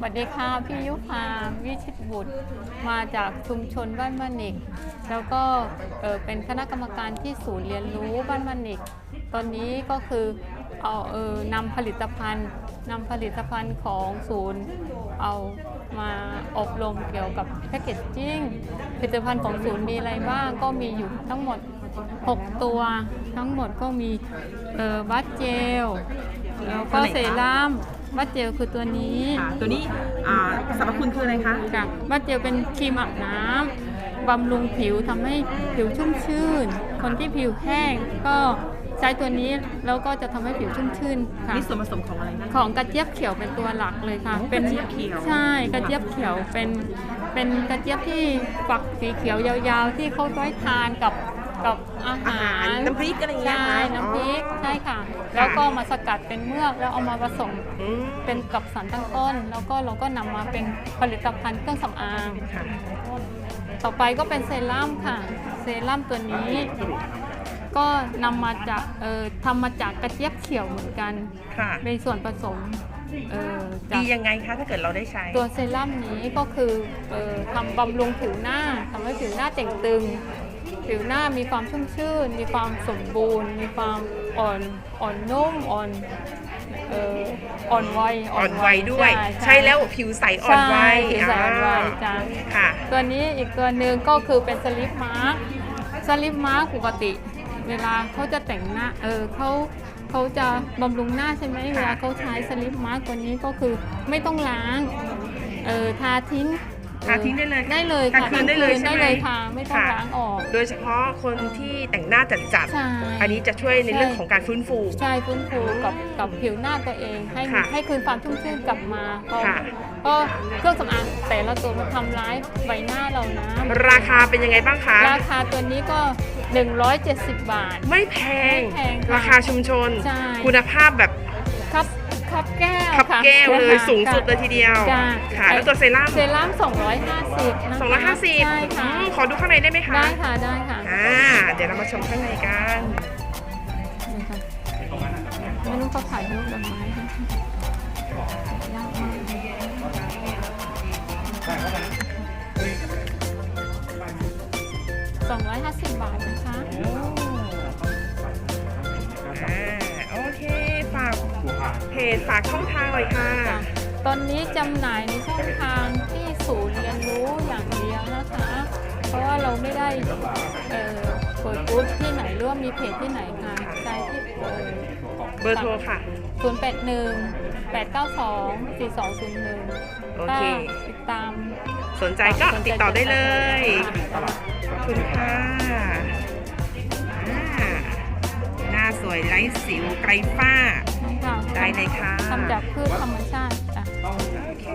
สวัสดีค่ะพี่ยุพาวิชิตบุตรมาจากชุมชนบ้านมะนิก แล้วก็เป็นคณะกรรมการที่ศูนย์เรียนรู้บ้านมะนิก ตอนนี้ก็คือเอาเออนำผลิตภัณฑ์นำผลิตภัณฑ์ของศูนย์เอามาอบรมเกี่ยวกับแพคเกจจิ้งผลิตภัณฑ์ของศูนย์มีอะไรบ้างก็มีอยู่ทั้งหมด 6 ตัว ทั้งหมดก็มีเออบัตเจลแล้วก็เซรั่ม บัตเจลคือตัวนี้ค่ะ ตัวนี้อ่าสรรพคุณคืออะไรคะ ค่ะบัตเจลเป็นครีมอาบน้ำบำรุงผิวทำให้ผิวชุ่มชื่น คนที่ผิวแห้งก็ใช้ตัวนี้แล้วก็จะทำให้ผิวชุ่มชื่นค่ะ มีส่วนผสมของอะไรบ้างของกระเจี๊ยบเขียวเป็นตัวหลักเลยค่ะโอ้เป็นกระเจี๊ยบเขียว ใช่กระเจี๊ยบเขียวเป็นเป็นกระเจี๊ยบที่ฝักสีเขียวยาวๆ ที่เขาไว้ทานกับ กับอาอาหาหารรน้ำพริกอะไรอย่างเงี้ยใช่คะน้ำพริกอ๋อใช่ค่ะ แล้วก็มาสกัดเป็นเมือกแล้วเอามาผสมอืมเป็นกับสารตั้งต้น แล้วก็เราก็นำมาเป็นผลิตภัณฑ์เครื่องสำอาง ค่ะต่อไปก็เป็นเซรั่มค่ะ เซรั่มตัวนี้ ก็นำมาจากเอ่อทำมาจากกระเจี๊ยบเขียวเหมือนกันค่ะเป็นส่วนผสมเอ่อจาดีก ยังไงคะถ้าเกิดเราได้ใช้ตัวเซรั่มนี้ก็คือเอ่อทำบำรุงผิวหน้าทำให้ผิวหน้าเต่งตึง ผิวหน้ามีความชุ่มชื่น มีความสมบูรณ์ มีความอ่อนอ่อนนุ่มอ่อนเอ่ออ่อนวัยอ่อนวัยด้วย ใช่ใช้แล้วผิวใสอ่อนวัยใช่ผิวใสอ่อนวัยจ้ะค่ะ ตัวนี้อีกตัวหนึ่งก็คือเป็นสลิปมาร์กสลิปมาร์กปกติ เวลาเขาจะแต่งหน้าเออเขาเขาจะบำรุงหน้าใช่ไหมเวลาเขาใช้สลิปมาร์กตัวนี้ก็คือไม่ต้องล้างเออทาทิ้ง ทาทิ้งได้เลยได้เลยกลางค่ะคืนได้เลยกางใช่ได้ไหมเลยค่ะไม่ต้องค่ะล้างออก โดยเฉพาะคนที่แต่งหน้าจัดใช่ๆอันนี้จะช่วยในเรื่องของการฟื้นฟู ใช่ฟื้นฟูกับกับผิวหน้าตัวเอง ให้ค่ะให้คืนความชุ่มชื่นกลับมาเพราะค่ะ เพราะเครื่องสำอางแต่ละตัวมันทำร้ายใบหน้าเรานะราคาเป็นยังไงบ้างคะ ราคาตัวนี้ก็ 170 บาท ไม่แพง ไม่แพงค่ะราคาชุมชน ใช่ คุณภาพแบบ ครับ ครับแก้วคับค่ะแก้วเลยค่ะสูงสุดเลยทีเดียวจ้ะค่ะแล้วตัวเซรั่มเซรั่ม250นะคะ250ใช่ค่ะอืมขอดูข้างในได้ไหมคะได้ค่ะได้ค่ะอ่าเดี๋ยวเรามาชมข้างในกันนี่ค่ะไม่รู้เขาถ่ายรูปดอกไม้ให้ยากมาก250บาทนะ เพจฝากช่องทางหน่อยค่ะค่ะ ตอนนี้จำหน่ายในช่องทางที่ศูนย์เรียนรู้อย่างเดียวนะคะ เพราะว่าเราไม่ได้เอ่อเปิดบูธที่ไหนหรือว่ามีเพจที่ไหนค่ะใช้ที่เอ่อเบอร์โทรค่ะ 081 892 4201โอเคถ้าติดตามสนใจก็ติดต่อได้เลยค่ะขอบคุณค่ะอ่าหน้าสวยไร้สิวไกลฝ้าค่ะ ได้เลยค่ะทำจากพืชธรรมชาติจ้ะโอเค